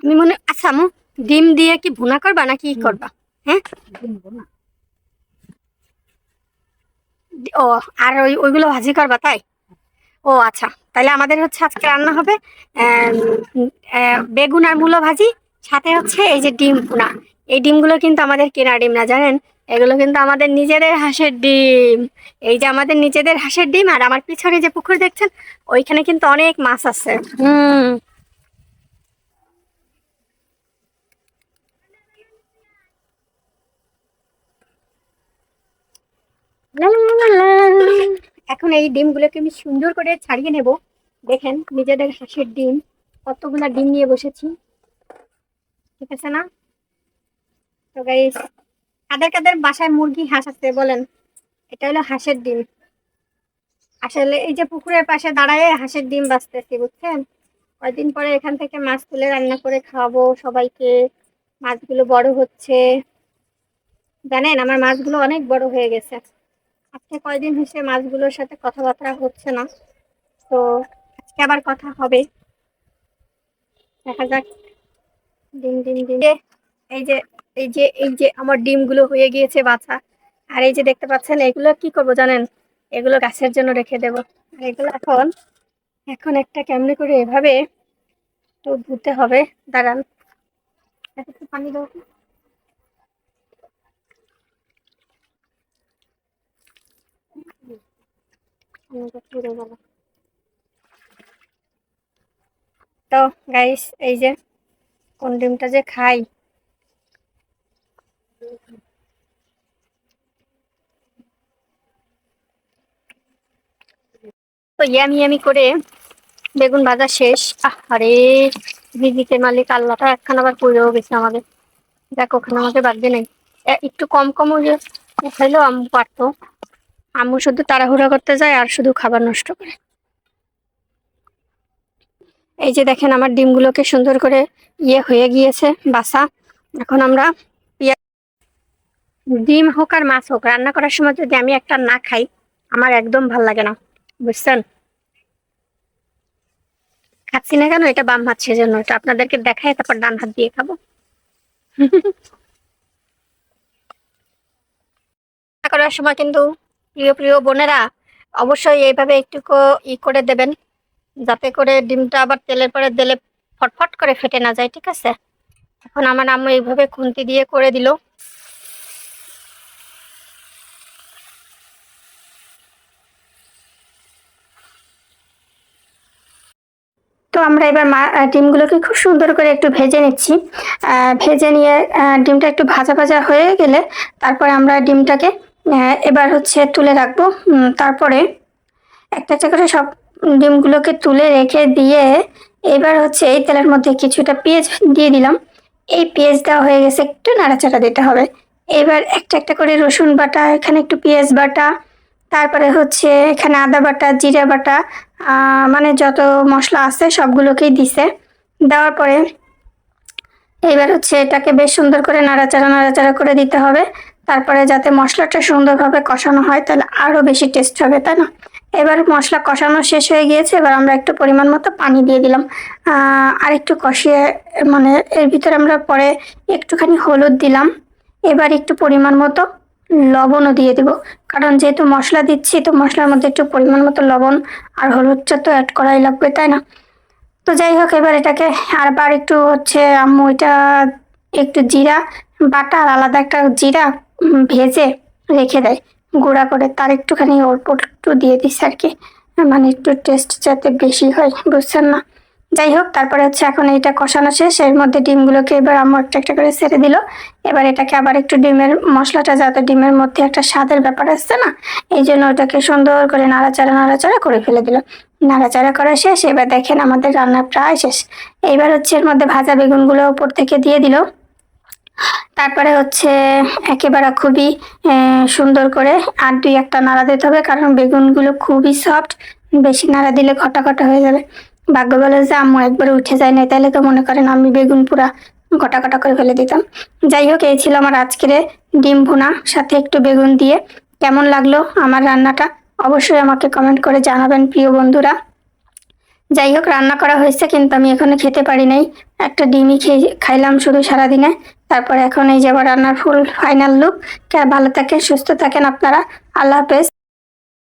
তুমি মনে আচ্ছা আমু ডিম দিয়ে কি ভুনা করবা নাকি করবা? হ্যাঁ? ও, আর ওই, ওইগুলো ভাজি করবা তাই? ও আচ্ছা। তাহলে আমাদের হচ্ছে আজকে রান্না হবে বেগুন আর মূলো ভাজি, সাথে হচ্ছে এই যে ডিম ভুনা। এই ডিমগুলো কিন্তু আমাদের কেনা ডিম না, জানেন? এগুলো কিন্তু আমাদের নিজেদের হাঁসের ডিম। এই যে আমাদের নিজেদের হাঁসের ডিম আর আমার পিছনে যে পুকুর দেখছেন, ওইখানে কিন্তু অনেক মাছ আছে। হুম। এখন এই ডিমগুলোকে আমি সুন্দর করে ছাড়িয়ে নেব। দেখেন, নিজেদের হাঁসের ডিম, কতগুলা ডিম নিয়ে বসেছি। ঠিক আছে না? তো গাইস কাদের কাদের বাসায় মুরগি, হাঁস আছে বলেন? এটা হলো হাঁসের ডিম। আসলে এই যে পুকুরের পাশে দাঁড়ায় হাঁসের ডিম বাঁচতেছি, বুঝছেন? কয়েকদিন পরে এখান থেকে মাছ তুলে রান্না করে খাওয়াবো সবাইকে। মাছগুলো বড় হচ্ছে। জানেন, আমার মাছগুলো অনেক বড় হয়ে গেছে। আজকে কয়দিন হয়েছে মাছগুলোর সাথে কথাবার্তা হচ্ছে না। তো আজকে আবার কথা হবে। দেখা যাক। ডিম ডিম ডিম এই যে এই যে এই যে আমার ডিমগুলো হয়ে গিয়েছে বাছা। আর এই যে দেখতে পাচ্ছেন, এগুলো কি করব জানেন? এগুলো গাছের জন্য রেখে দেব। আর এগুলো এখন এখন একটা কেমনে করে এভাবে তো ধুতে হবে। দাঁড়ান। পানি দাও তো গাইস এই যে কোন ডিমটা যে খাই। তো ইয়ামি ইয়ামি করে বেগুন ভাজা শেষ। আরে ভিজিকে মালিক আল্লাহটা একখান আবার পুড়েও গেছে আমাদের। দেখ, ওখানে আমাকে বাদ দিয়ে নেই একটু কম কম উঠাইলেও আম্মু পারতো। আম্মু শুধু তাড়াহুড়া করতে যায় আর শুধু খাবার নষ্ট করে। এই যে দেখেন আমার ডিমগুলোকে সুন্দর করে ইয়ে হয়ে গিয়েছে বাসা। এখন আমরা ডিম হোক আর মাছ হোক, রান্না করার সময় যদি আমি একটা না খাই, আমার একদম ভালো লাগে না, বুঝছেন? খাচ্ছি না কেন? এটা বাম হাত সেজন্য এটা আপনাদেরকে দেখায়, তারপর ডান হাত দিয়ে খাব। করার সময় কিন্তু প্রিয় প্রিয় বোনেরা, অবশ্যই এইভাবে একটু ই করে দেবেন, যাতে করে ডিমটা আবার তেলের পরে দিলে ফটফট করে ফেটে না যায়, ঠিক আছে? এখন আমার আম্মু এইভাবে খুন্তি দিয়ে করে দিল। তো আমরা এবার ডিমগুলোকে খুব সুন্দর করে একটু ভেজে নিচ্ছি। ভেজে নিয়ে ডিমটা একটু ভাজা ভাজা হয়ে গেলে তারপরে আমরা ডিমটাকে এবার হচ্ছে তুলে রাখব। তারপরে একটা একটা করে সব ডিমগুলোকে তুলে রেখে দিয়ে এবার হচ্ছে এই তেলের মধ্যে কিছুটা পেঁয়াজ দিয়ে দিলাম। এই পেঁয়াজ দেওয়া হয়ে গেছে, একটু নাড়াচাড়া দিতে হবে। এবার একটা একটা করে রসুন বাটা, এখানে একটু পেঁয়াজ বাটা, তারপরে হচ্ছে এখানে আদা বাটা, জিরা বাটা মানে যত মশলা আছে সবগুলোকেই দিছে। দেওয়ার পরে এবার হচ্ছে এটাকে বেশ সুন্দর করে নাড়াচাড়া নাড়াচাড়া করে দিতে হবে। তারপরে যাতে মশলাটা সুন্দরভাবে কষানো হয়, তাহলে আরও বেশি টেস্ট হবে, তাই না? এবার মশলা কষানো শেষ হয়ে গিয়েছে, এবার আমরা একটু পরিমাণ মতো পানি দিয়ে দিলাম। আর একটু কষিয়ে মানে এর ভিতরে আমরা পরে একটুখানি হলুদ দিলাম। এবার একটু পরিমাণ মতো লবণও দিয়ে দিব। কারণ যেহেতু মশলা দিচ্ছি, তো মশলার মধ্যে একটু পরিমাণ মতো লবণ আর হলুদটা তো অ্যাড করাই লাগবে, তাই না? তো যাই হোক, এবার এটাকে আরবার একটু হচ্ছে আম্মু এটা একটু জিরা, বাটা আর আলাদা একটা জিরা ভেজে রেখে দেয়। গুঁড়া করে তার একটুখানি অল্প একটু দিয়ে দিস আর কি। মানে একটু টেস্ট যাতে বেশি হয়, বুঝছেন না? যাই হোক, তারপরে হচ্ছে এখন এটা কষানো শেষ। এর মধ্যে ডিমগুলোকে এবার আমার একটা একটা করে ছেড়ে দিল। এবার এটাকে আবার একটু ডিমের মশলাটা, যাতে ডিমের মধ্যে একটা স্বাদের ব্যাপার আসছে না, এই জন্য ওটাকে সুন্দর করে নাড়াচাড়া নাড়াচাড়া করে ফেলে দিল। নাড়াচাড়া করা শেষ। এবার দেখেন আমাদের রান্না প্রায় শেষ। এইবার হচ্ছে এর মধ্যে ভাজা বেগুনগুলো ওপর থেকে দিয়ে দিল। তারপরে হচ্ছে একেবারে খুবই সুন্দর করে আর দুই একটা নাড়া দিতে হবে, কারণ বেগুনগুলো খুবই সফট বেশি নাড়া দিলে খটা খটা হয়ে যাবে। ভাগ্য বলে যে আম্মু একবারে উঠে যায় না তাহলে তো মনে করেন আমি বেগুন পুরা কটা কটা করে ফেলে দিতাম। যাই হোক, এই ছিল আমার আজকের ডিম ভুনা, সাথে একটু বেগুন দিয়ে। কেমন লাগল আমার রান্নাটা? অবশ্যই আমাকে কমেন্ট করে জানাবেন, প্রিয় বন্ধুরা। যাই হোক, রান্না করা হয়েছে, কিন্তু আমি এখানে খেতে পারি নাই। একটা ডিমই খেয়ে খাইলাম শুধু সারাদিনে। তারপর এখন এই যে রান্নার ফুল ফাইনাল লুক ভালো থাকেন, সুস্থ থাকেন আপনারা। আল্লাহ হাফেজ।